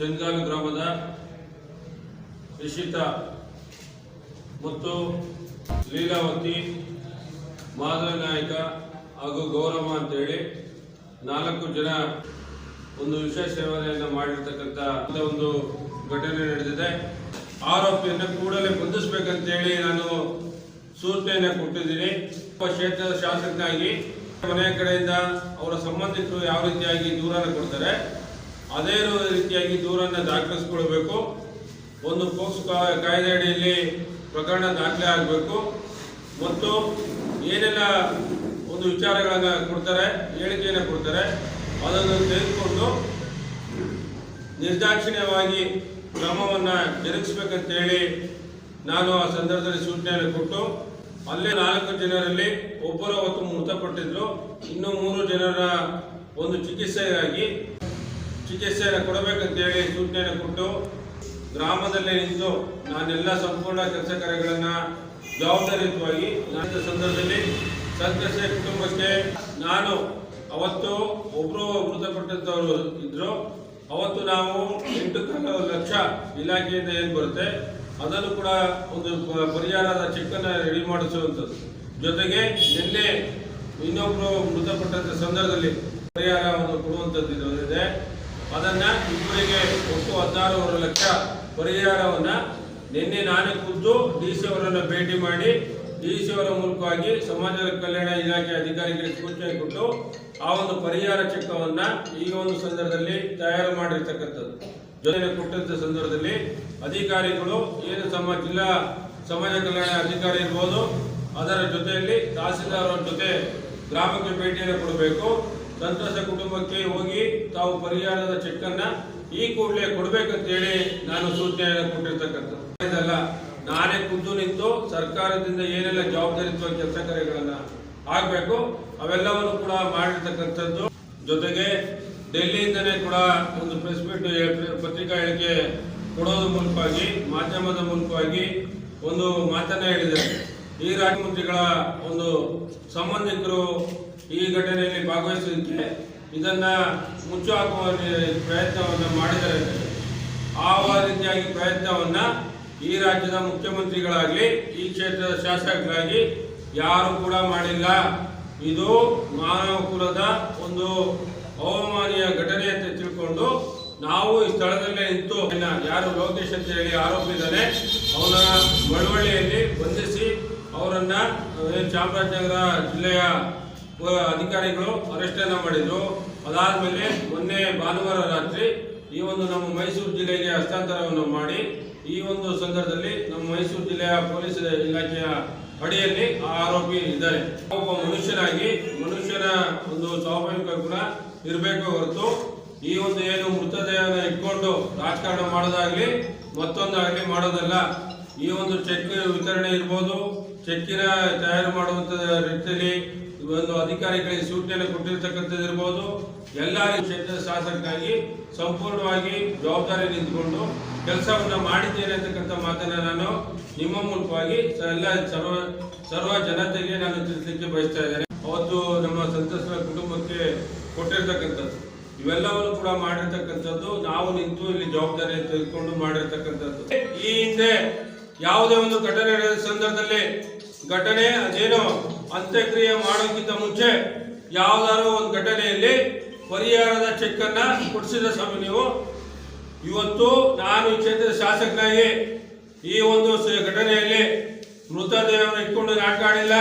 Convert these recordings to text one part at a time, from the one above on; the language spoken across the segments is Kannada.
ಚಂದ್ಗಾಲು ಗ್ರಾಮದ ನಿಶಿತ ಮತ್ತು ಲೀಲಾವತಿ ಮಾಧವ ನಾಯಕ ಹಾಗೂ ಗೌರವ ಅಂತೇಳಿ ನಾಲ್ಕು ಜನ ಒಂದು ವಿಶೇಷ ಸೇವನೆಯನ್ನು ಮಾಡಿರ್ತಕ್ಕಂಥ ಒಂದು ಘಟನೆ ನಡೆದಿದೆ. ಆರೋಪಿಯನ್ನು ಕೂಡಲೇ ಬಂಧಿಸಬೇಕಂತೇಳಿ ನಾನು ಸೂಚನೆಯನ್ನು ಕೊಟ್ಟಿದ್ದೀನಿ. ಕ್ಷೇತ್ರದ ಶಾಸಕನಾಗಿ ಮನೆಯ ಕಡೆಯಿಂದ ಅವರ ಸಂಬಂಧಿಕರು ಯಾವ ರೀತಿಯಾಗಿ ದೂರನ ಕೊಡ್ತಾರೆ ಅದೇ ರೀತಿಯಾಗಿ ದೂರನ್ನ ದಾಖಲಿಸ್ಕೊಳ್ಬೇಕು. ಒಂದು ಪೋಕ್ಸೋ ಕಾಯ್ದೆ ಅಡಿಯಲ್ಲಿ ಪ್ರಕರಣ ದಾಖಲೆ ಆಗಬೇಕು. ಮತ್ತು ಏನೆಲ್ಲ ಒಂದು ವಿಚಾರಗಳನ್ನು ಕೊಡ್ತಾರೆ, ಹೇಳಿಕೆಯನ್ನು ಕೊಡ್ತಾರೆ, ಅದನ್ನು ತೆಗೆದುಕೊಂಡು ನಿರ್ದಾಕ್ಷಿಣ್ಯವಾಗಿ ಕ್ರಮವನ್ನು ಜರುಗಿಸ್ಬೇಕಂತೇಳಿ ನಾನು ಆ ಸಂದರ್ಭದಲ್ಲಿ ಸೂಚನೆಯನ್ನು ಕೊಟ್ಟು, ಅಲ್ಲೇ ನಾಲ್ಕು ಜನರಲ್ಲಿ ಒಬ್ಬರು ಅವತ್ತು ಮೃತಪಟ್ಟಿದ್ರು. ಇನ್ನೂ ಮೂರು ಜನರ ಒಂದು ಚಿಕಿತ್ಸೆಗಾಗಿ ಚಿಕಿತ್ಸೆಯನ್ನು ಕೊಡಬೇಕಂತೇಳಿ ಸೂಚನೆಯನ್ನು ಕೊಟ್ಟು ಗ್ರಾಮದಲ್ಲೇ ನಿಂತು ನಾನೆಲ್ಲ ಸಂಪೂರ್ಣ ಕೆಲಸ ಕಾರ್ಯಗಳನ್ನು ಜವಾಬ್ದಾರಿಯುತವಾಗಿ ನನ್ನ ಸಂದರ್ಭದಲ್ಲಿ ಸಂತ್ರಸ್ತ ಕುಟುಂಬಕ್ಕೆ ನಾನು ಅವತ್ತು ಒಬ್ಬರು ಮೃತಪಟ್ಟಂಥವರು ಇದ್ದರು ಅವತ್ತು ನಾವು ಎಂಟು ಲಕ್ಷ ಇಲಾಖೆಯಿಂದ ಏನು ಬರುತ್ತೆ, ಅದನ್ನು ಕೂಡ ಒಂದು ಪರಿಹಾರದ ಚೆಕ್ಕನ್ನು ರೆಡಿ ಮಾಡಿಸುವಂಥದ್ದು. ಜೊತೆಗೆ ನಿನ್ನೆ ಇನ್ನೊಬ್ಬರು ಮೃತಪಟ್ಟಂತ ಸಂದರ್ಭದಲ್ಲಿ ಪರಿಹಾರವನ್ನು ಕೊಡುವಂಥದ್ದು ಇದೆ ಅದನ್ನ ಇಬ್ಬರಿಗೆ ಒಟ್ಟು ಹದಿನಾರೂವರೆ ಲಕ್ಷ ಪರಿಹಾರವನ್ನ ನಿನ್ನೆ ನಾನೇ ಖುದ್ದು ಡಿ ಸಿ ಅವರನ್ನು ಭೇಟಿ ಮಾಡಿ ಡಿ ಸಿ ಅವರ ಮೂಲಕವಾಗಿ ಸಮಾಜ ಕಲ್ಯಾಣ ಇಲಾಖೆ ಅಧಿಕಾರಿಗಳಿಗೆ ಸೂಚನೆ ಕೊಟ್ಟು ಆ ಒಂದು ಪರಿಹಾರ ಚೆಕ್ಕವನ್ನ ಈ ಒಂದು ಸಂದರ್ಭದಲ್ಲಿ ತಯಾರು ಮಾಡಿರ್ತಕ್ಕಂಥದ್ದು. ಜೊತೆ ಕೊಟ್ಟಂಥ ಸಂದರ್ಭದಲ್ಲಿ ಅಧಿಕಾರಿಗಳು, ಏನು ತಮ್ಮ ಜಿಲ್ಲಾ ಸಮಾಜ ಕಲ್ಯಾಣ ಅಧಿಕಾರಿ ಇರ್ಬೋದು, ಅದರ ಜೊತೆಯಲ್ಲಿ ತಹಸೀಲ್ದಾರ್ ಜೊತೆ ಗ್ರಾಮಕ್ಕೆ ಭೇಟಿಯನ್ನು ಕೊಡಬೇಕು. ಸಂತಸ ಕುಟುಂಬಕ್ಕೆ ಹೋಗಿ ತಾವು ಪರಿಹಾರದ ಚೆಕ್ ಅನ್ನ ಈ ಕೂಡಲೇ ಕೊಡ್ಬೇಕಂತೇಳಿ ನಾನು ಸೂಚನೆಯನ್ನು ಕೊಟ್ಟಿರ್ತಕ್ಕಂಥದ್ದು. ಇದಲ್ಲ, ನಾನೇ ಖುದ್ದು ನಿಂತು ಸರ್ಕಾರದಿಂದ ಏನೆಲ್ಲ ಜವಾಬ್ದಾರಿತ್ವ ಕೆಲಸ ಕಾರ್ಯಗಳನ್ನ ಆಗ್ಬೇಕು, ಅವೆಲ್ಲವನ್ನು ಕೂಡ ಮಾಡಿರ್ತಕ್ಕಂಥದ್ದು. ಜೊತೆಗೆ ಡೆಲ್ಲಿಯಿಂದನೇ ಕೂಡ ಒಂದು ಪ್ರೆಸ್ ಮೀಟ್ ಪತ್ರಿಕಾ ಹೇಳಿಕೆ ಕೊಡೋದ್ರ ಮೂಲಕವಾಗಿ ಮಾಧ್ಯಮದ ಮೂಲಕವಾಗಿ ಒಂದು ಮಾತನ್ನ ಹೇಳಿದ್ದಾರೆ. ಈ ರಾಜ್ಯ ಒಂದು ಸಂಬಂಧಿಕರು ಈ ಘಟನೆಯಲ್ಲಿ ಭಾಗವಹಿಸಲಿಕ್ಕೆ ಇದನ್ನ ಮುಚ್ಚು ಹಾಕುವ ಪ್ರಯತ್ನವನ್ನು ಮಾಡಿದ್ದಾರೆ ಆ ರೀತಿಯಾಗಿ ಪ್ರಯತ್ನವನ್ನ ಈ ರಾಜ್ಯದ ಮುಖ್ಯಮಂತ್ರಿಗಳಾಗಲಿ, ಈ ಕ್ಷೇತ್ರದ ಶಾಸಕರಾಗಿ ಯಾರು ಕೂಡ ಮಾಡಿಲ್ಲ. ಇದು ಮಾನವ ಕುಲದ ಒಂದು ಅವಮಾನೀಯ ಘಟನೆ ಅಂತ ತಿಳ್ಕೊಂಡು ನಾವು ಈ ಸ್ಥಳದಲ್ಲೇ ನಿಂತು ಯಾರು ಲೋಕೇಶ್ ಅಂತ ಹೇಳಿ ಆರೋಪಿಸಿದರೆ ಅವನ ಮಳವಳ್ಳಿಯಲ್ಲಿ ಬಂಧಿಸಿ ಅವರನ್ನ ಚಾಮರಾಜನಗರ ಜಿಲ್ಲೆಯ ಅಧಿಕಾರಿಗಳು ಅರೆಸ್ಟ್ ಮಾಡಿದರು. ಮಾಡಿದ್ರು ಅದಾದ್ಮೇಲೆ ಮೊನ್ನೆ ಭಾನುವಾರ ರಾತ್ರಿ ಈ ಒಂದು ನಮ್ಮ ಮೈಸೂರು ಜಿಲ್ಲೆಗೆ ಹಸ್ತಾಂತರವನ್ನು ಮಾಡಿ ಈ ಒಂದು ಸಂದರ್ಭದಲ್ಲಿ ನಮ್ಮ ಮೈಸೂರು ಜಿಲ್ಲೆಯ ಪೊಲೀಸ್ ಇಲಾಖೆಯ ಅಡಿಯಲ್ಲಿ ಆ ಆರೋಪಿ ಇದ್ದಾರೆ. ಒಬ್ಬ ಮನುಷ್ಯನಾಗಿ ಮನುಷ್ಯನ ಒಂದು ಸ್ವಾಭಾವಿಕ ಗುಣ ಇರಬೇಕು ಹೊರತು ಈ ಒಂದು ಏನು ಮೃತದೇಹನ ಇಟ್ಕೊಂಡು ರಾಜಕಾರಣ ಮಾಡೋದಾಗ್ಲಿ ಮತ್ತೊಂದಾಗ್ಲಿ ಮಾಡೋದಲ್ಲ. ಈ ಒಂದು ಚೆಕ್ ವಿತರಣೆ ಇರ್ಬೋದು. ಚೆಕ್ಕಿನ ತಯಾರು ಮಾಡುವಂತ ರೀತಿಯಲ್ಲಿ ಒಂದು ಅಧಿಕಾರಿಗಳಿಗೆ ಸೂಚನೆ ಕೊಟ್ಟಿರ್ತಕ್ಕಂಥದ್ದು ಇರ್ಬೋದು. ಎಲ್ಲ ಕ್ಷೇತ್ರದ ಶಾಸಕರಾಗಿ ಸಂಪೂರ್ಣವಾಗಿ ಜವಾಬ್ದಾರಿ ನಿಂತ್ಕೊಂಡು ಕೆಲಸವನ್ನು ಮಾಡಿದ್ದೇನೆ ಅಂತಕ್ಕಂಥ ಮಾತನ್ನು ನಾನು ನಿಮ್ಮ ಮೂಲಕವಾಗಿ ಎಲ್ಲ ಸರ್ವ ಸರ್ವ ಜನತೆಗೆ ನಾನು ತಿಳಿಸಲಿಕ್ಕೆ ಬಯಸ್ತಾ ಇದ್ದೇನೆ. ಅವತ್ತು ನಮ್ಮ ಸಂತಸ್ತರ ಕುಟುಂಬಕ್ಕೆ ಕೊಟ್ಟಿರ್ತಕ್ಕಂಥದ್ದು. ಇವೆಲ್ಲವನ್ನು ಕೂಡ ಮಾಡಿರ್ತಕ್ಕಂಥದ್ದು, ನಾವು ನಿಂತು ಇಲ್ಲಿ ಜವಾಬ್ದಾರಿ ತೆಗೆದುಕೊಂಡು ಮಾಡಿರ್ತಕ್ಕಂಥದ್ದು. ಈ ಹಿಂದೆ ಯಾವುದೇ ಒಂದು ಘಟನೆ ನಡೆದ ಸಂದರ್ಭದಲ್ಲಿ ಘಟನೆ ಅದೇನೋ ಅಂತ್ಯಕ್ರಿಯೆ ಮಾಡೋಕ್ಕಿಂತ ಮುಂಚೆ ಯಾವ್ದಾದ್ರು ಒಂದು ಘಟನೆಯಲ್ಲಿ ಪರಿಹಾರದ ಚೆಕ್ ಅನ್ನ ಕೊಡಿಸಿದ ಸ್ವಾಮಿ ನೀವು. ಇವತ್ತು ನಾನು ಕ್ಷೇತ್ರದ ಶಾಸಕನಾಗಿ ಈ ಒಂದು ಘಟನೆಯಲ್ಲಿ ಮೃತದೇಹವನ್ನು ಇಟ್ಕೊಂಡು ನಾಟಕಾಡಿಲ್ಲ.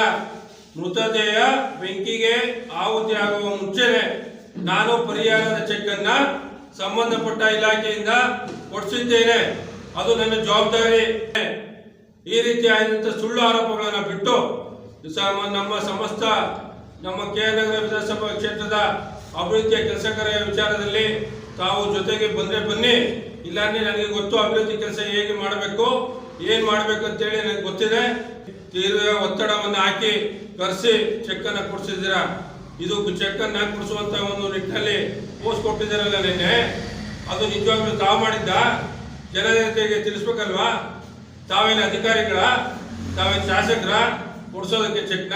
ಮೃತದೇಹ ಬೆಂಕಿಗೆ ಆಹುತಿ ಆಗುವ ಮುಂಚೆನೆ ನಾನು ಪರಿಹಾರದ ಚೆಕ್ ಅನ್ನ ಸಂಬಂಧಪಟ್ಟ ಇಲಾಖೆಯಿಂದ ಕೊಡಿಸಿದ್ದೇನೆ. ಅದು ನನ್ನ ಜವಾಬ್ದಾರಿ. ಈ ರೀತಿಯಾದಂತಹ ಸುಳ್ಳು ಆರೋಪಗಳನ್ನು ಬಿಟ್ಟು ನಮ್ಮ ಸಮಸ್ತ, ನಮ್ಮ ಕೆ ನಗರ ವಿಧಾನಸಭಾ ಕ್ಷೇತ್ರದ ಅಭಿವೃದ್ಧಿಯ ಕೆಲಸಕರ ವಿಚಾರದಲ್ಲಿ ತಾವು ಜೊತೆಗೆ ಬಂದ್ರೆ ಬನ್ನಿ. ಇಲ್ಲಾಂದ್ರೆ ನನಗೆ ಗೊತ್ತು ಅಭಿವೃದ್ಧಿ ಕೆಲಸ ಹೇಗೆ ಮಾಡಬೇಕು, ಏನ್ ಮಾಡಬೇಕು ಅಂತೇಳಿ ನನಗೆ ಗೊತ್ತಿದೆ. ತೀವ್ರ ಒತ್ತಡವನ್ನು ಹಾಕಿ ಕರೆಸಿ ಚೆಕ್ ಅನ್ನ ಕೊಡಿಸಿದ್ದೀರಾ? ಇದು ಚೆಕ್ ಅನ್ನ ಕೊಡಿಸುವಂತ ಒಂದು ನಿಟ್ಟಿನಲ್ಲಿ ಪೋಸ್ಟ್ ಕೊಟ್ಟಿದ್ದಾರಲ್ಲ ನಿನ್ನೆ. ಅದು ನಿಜವಾಗ್ಲೂ ತಾವು ಮಾಡಿದ್ದ? ಜನತೆಗೆ ತಿಳಿಸ್ಬೇಕಲ್ವಾ? ತಾವೇನು ಅಧಿಕಾರಿಗಳ? ತಾವೇನು ಶಾಸಕರ? ಕೊಡ್ಸೋದಕ್ಕೆ ಚೆಕ್ನ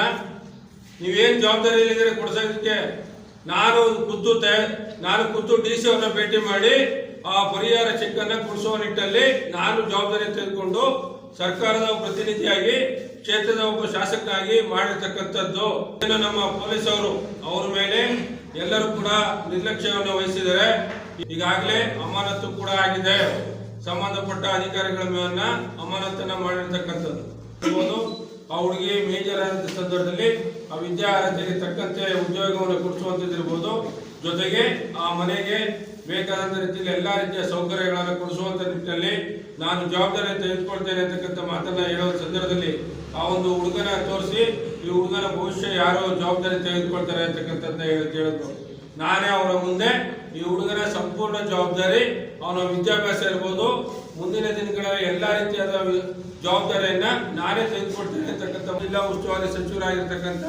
ನೀವೇನು ಜವಾಬ್ದಾರಿ ಇಲ್ಲಿದ್ರೆ ಕೊಡ್ಸೋದಕ್ಕೆ? ನಾನು ಖುದ್ದು ನಾನು ಖುದ್ದು ಡಿ ಸಿ ಅವ್ರನ್ನ ಭೇಟಿ ಮಾಡಿ ಆ ಪರಿಹಾರ ಚೆಕ್ ಅನ್ನ ಕೊಡಿಸುವ ನಿಟ್ಟಲ್ಲಿ ನಾನು ಜವಾಬ್ದಾರಿ ತೆಗೆದುಕೊಂಡು ಸರ್ಕಾರದ ಪ್ರತಿನಿಧಿಯಾಗಿ, ಕ್ಷೇತ್ರದ ಒಬ್ಬ ಶಾಸಕನಾಗಿ ಮಾಡಿರ್ತಕ್ಕಂಥದ್ದು. ಇನ್ನು ನಮ್ಮ ಪೊಲೀಸ್ ಅವರು, ಅವರ ಮೇಲೆ ಎಲ್ಲರೂ ಕೂಡ ನಿರ್ಲಕ್ಷ್ಯವನ್ನು ವಹಿಸಿದ್ದಾರೆ. ಈಗಾಗಲೇ ಅಮಾನತು ಕೂಡ ಆಗಿದೆ. ಸಂಬಂಧಪಟ್ಟ ಅಧಿಕಾರಿಗಳ ಮೇಲನ್ನ ಅಮಾನತನ್ನ ಮಾಡಿರ್ತಕ್ಕಂಥದ್ದು. ಆ ಹುಡುಗಿ ಮೇಜರ್ ಆದ ಸಂದರ್ಭದಲ್ಲಿ ಆ ವಿದ್ಯಾರ್ಹತೆಗೆ ತಕ್ಕಂತೆ ಉದ್ಯೋಗವನ್ನು ಕೊಡಿಸುವಂತದ್ದಿರ್ಬೋದು ಜೊತೆಗೆ ಆ ಮನೆಗೆ ಬೇಕಾದಂತ ರೀತಿಯಲ್ಲಿ ಎಲ್ಲಾ ರೀತಿಯ ಸೌಕರ್ಯಗಳನ್ನು ಕೊಡಿಸುವಂತ ನಿಟ್ಟಿನಲ್ಲಿ ನಾನು ಜವಾಬ್ದಾರಿ ತೆಗೆದುಕೊಳ್ತೇನೆ ಅಂತಕ್ಕಂಥ ಮಾತನ್ನ ಹೇಳುವ ಸಂದರ್ಭದಲ್ಲಿ ಆ ಒಂದು ಹುಡುಗನ ತೋರಿಸಿ ಈ ಹುಡುಗನ ಭವಿಷ್ಯ ಯಾರು ಜವಾಬ್ದಾರಿ ತೆಗೆದುಕೊಳ್ತಾರೆ ಅಂತಕ್ಕಂಥದ್ದ ಹೇಳಿದ್ರು ನಾನೇ ಅವರ ಮುಂದೆ. ಈ ಹುಡುಗನ ಸಂಪೂರ್ಣ ಜವಾಬ್ದಾರಿ. ಅವನ ವಿದ್ಯಾಭ್ಯಾಸ ಇರ್ಬೋದು. ಮುಂದಿನ ದಿನಗಳಲ್ಲಿ ಎಲ್ಲ ರೀತಿಯಾದ ಜವಾಬ್ದಾರಿಯನ್ನು ನಾನೇ ತೆಗೆದುಕೊಡ್ತೇನೆ ಅಂತಕ್ಕಂಥ ಜಿಲ್ಲಾ ಉಸ್ತುವಾರಿ ಸಚಿವರಾಗಿರ್ತಕ್ಕಂಥ